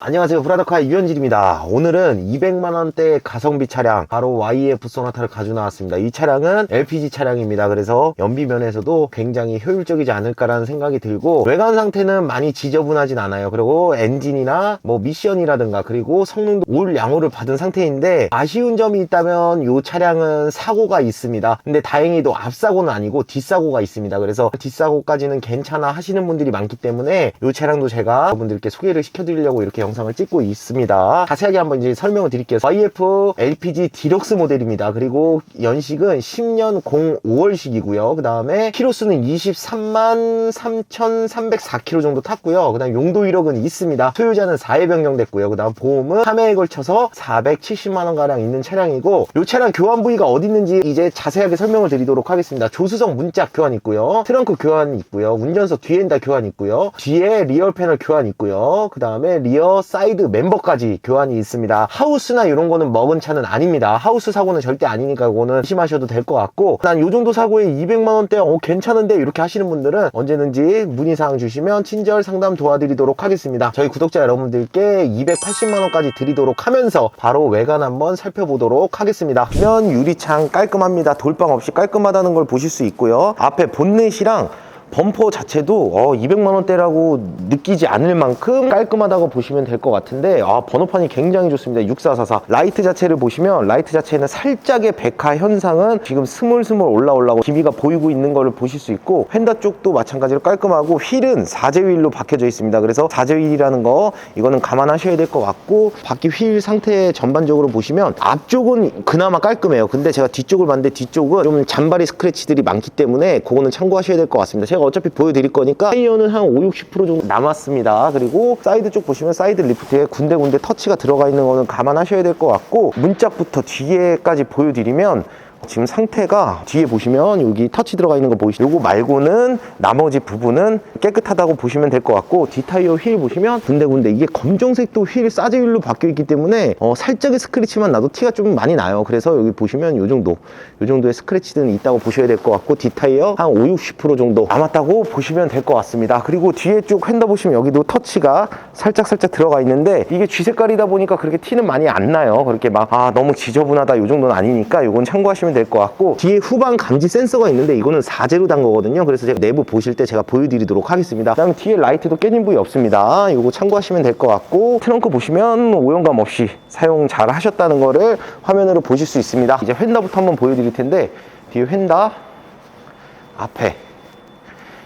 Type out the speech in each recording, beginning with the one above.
안녕하세요. 브라더카의 유현진입니다. 오늘은 200만원대 가성비 차량 바로 YF 소나타를 가지고 나왔습니다. 이 차량은 LPG 차량입니다. 그래서 연비 면에서도 굉장히 효율적이지 않을까라는 생각이 들고 외관 상태는 많이 지저분하진 않아요. 그리고 엔진이나 뭐 미션이라든가 그리고 성능도 올 양호를 받은 상태인데 아쉬운 점이 있다면 이 차량은 사고가 있습니다. 근데 다행히도 앞사고는 아니고 뒷사고가 있습니다. 그래서 뒷사고까지는 괜찮아 하시는 분들이 많기 때문에 이 차량도 제가 여러분들께 소개를 시켜드리려고 이렇게 영상을 찍고 있습니다. 자세하게 한번 이제 설명을 드릴게요. YF LPG 디럭스 모델입니다. 그리고 연식은 10년 05월식이고요. 그 다음에 키로수는 23만 3,304km 정도 탔고요. 그 다음 용도 이력은 있습니다. 소유자는 4회 변경됐고요. 그 다음 보험은 3회에 걸쳐서 470만원가량 있는 차량이고 이 차량 교환 부위가 어디 있는지 이제 자세하게 설명을 드리도록 하겠습니다. 조수석 문짝 교환 있고요. 트렁크 교환 있고요. 운전석 뒤엔 다 교환 있고요. 뒤에 리얼 패널 교환 있고요. 그 다음에 리어 사이드 멤버까지 교환이 있습니다. 하우스나 이런 거는 먹은 차는 아닙니다. 하우스 사고는 절대 아니니까 그거는 조심하셔도 될 것 같고 난 요 정도 사고에 200만원대 어 괜찮은데 이렇게 하시는 분들은 언제든지 문의사항 주시면 친절 상담 도와드리도록 하겠습니다. 저희 구독자 여러분들께 280만원까지 드리도록 하면서 바로 외관 한번 살펴보도록 하겠습니다. 면 유리창 깔끔합니다. 돌방 없이 깔끔하다는 걸 보실 수 있고요. 앞에 본넷이랑 범퍼 자체도 어, 200만 원대라고 느끼지 않을 만큼 깔끔하다고 보시면 될 것 같은데 아, 번호판이 굉장히 좋습니다. 6444 라이트 자체를 보시면 라이트 자체는 살짝의 백화 현상은 지금 스물스물 올라오려고 기미가 보이고 있는 것을 보실 수 있고 펜다 쪽도 마찬가지로 깔끔하고 휠은 사제 휠로 박혀져 있습니다. 그래서 사제 휠이라는 거 이거는 감안하셔야 될 것 같고 바퀴 휠 상태 전반적으로 보시면 앞쪽은 그나마 깔끔해요. 근데 제가 뒤쪽을 봤는데 뒤쪽은 좀 잔바리 스크래치들이 많기 때문에 그거는 참고하셔야 될 것 같습니다. 제가 어차피 보여드릴 거니까 타이어는 한 5, 60% 정도 남았습니다. 그리고 사이드 쪽 보시면 사이드 리프트에 군데군데 터치가 들어가 있는 거는 감안하셔야 될 것 같고 문짝부터 뒤에까지 보여드리면 지금 상태가 뒤에 보시면 여기 터치 들어가 있는 거 보이시죠? 요거 말고는 나머지 부분은 깨끗하다고 보시면 될 것 같고 뒷타이어 휠 보시면 군데군데 이게 검정색도 휠 사제 휠로 바뀌어 있기 때문에 어, 살짝의 스크래치만 나도 티가 좀 많이 나요. 그래서 여기 보시면 요 정도 요 정도의 스크래치는 있다고 보셔야 될 것 같고 뒷타이어 한 5, 60% 정도 남았다고 보시면 될 것 같습니다. 그리고 뒤에 쪽 휀더 보시면 여기도 터치가 살짝 살짝 들어가 있는데 이게 쥐 색깔이다 보니까 그렇게 티는 많이 안 나요. 그렇게 막 아 너무 지저분하다 요 정도는 아니니까 요건 참고하시면 될 것 같고 뒤에 후방 감지 센서가 있는데 이거는 사제로 단 거거든요. 그래서 제가 내부 보실 때 제가 보여드리도록 하겠습니다. 그다음에 뒤에 라이트도 깨진 부위 없습니다. 요거 참고하시면 될 것 같고 트렁크 보시면 오염감 없이 사용 잘 하셨다는 거를 화면으로 보실 수 있습니다. 이제 휀다부터 한번 보여드릴 텐데 뒤에 휀다 앞에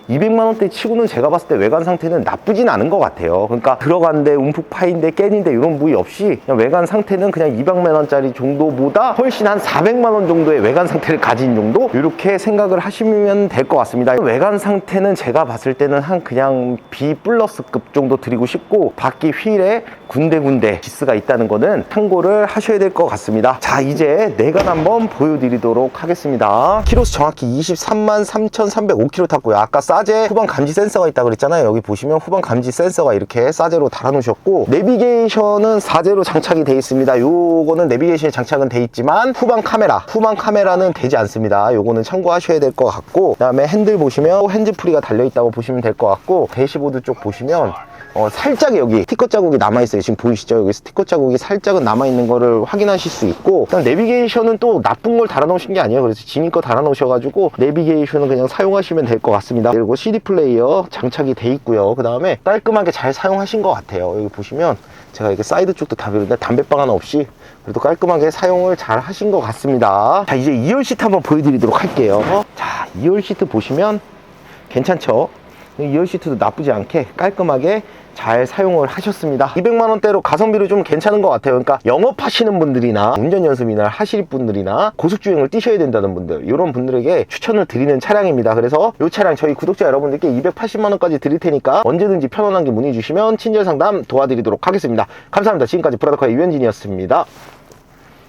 200만 원대 치고는 제가 봤을 때 외관 상태는 나쁘진 않은 것 같아요. 그러니까 들어간데 움푹 파인데 깨진데 이런 부위 없이 외관 상태는 그냥 200만 원짜리 정도보다 훨씬 한 400만 원 정도의 외관 상태를 가진 정도 이렇게 생각을 하시면 될 것 같습니다. 외관 상태는 제가 봤을 때는 한 그냥 B 플러스급 정도 드리고 싶고 바퀴 휠에 군데군데 기스가 있다는 거는 참고를 하셔야 될 것 같습니다. 자 이제 내관 한번 보여드리도록 하겠습니다. 키로수 정확히 23만 3,305km 탔고요. 아까 사제 후방 감지 센서가 있다고 그랬잖아요. 여기 보시면 후방 감지 센서가 이렇게 사제로 달아놓으셨고 내비게이션은 사제로 장착이 되어 있습니다. 요거는 내비게이션이 장착은 돼 있지만 후방 카메라, 후방 카메라는 되지 않습니다. 요거는 참고하셔야 될 것 같고 그 다음에 핸들 보시면 핸즈프리가 달려 있다고 보시면 될 것 같고 대시보드 쪽 보시면 어, 살짝 여기 스티커 자국이 남아있어요. 지금 보이시죠? 여기 스티커 자국이 살짝은 남아있는 거를 확인하실 수 있고, 그다음 내비게이션은 또 나쁜 걸 달아놓으신 게 아니에요. 그래서 지니 거 달아놓으셔가지고, 내비게이션은 그냥 사용하시면 될 것 같습니다. 그리고 CD 플레이어 장착이 돼 있고요. 그 다음에 깔끔하게 잘 사용하신 것 같아요. 여기 보시면 제가 이렇게 사이드 쪽도 다 베는데 담배빵 하나 없이 그래도 깔끔하게 사용을 잘 하신 것 같습니다. 자, 이제 2열 시트 한번 보여드리도록 할게요. 자, 2열 시트 보시면 괜찮죠? 2열 시트도 나쁘지 않게 깔끔하게 잘 사용을 하셨습니다. 200만원대로 가성비로 좀 괜찮은 것 같아요. 그러니까 영업하시는 분들이나 운전 연습이나 하실 분들이나 고속주행을 뛰셔야 된다는 분들 이런 분들에게 추천을 드리는 차량입니다. 그래서 이 차량 저희 구독자 여러분들께 280만원까지 드릴 테니까 언제든지 편안하게 문의 주시면 친절 상담 도와드리도록 하겠습니다. 감사합니다. 지금까지 브라더카의 유현진이었습니다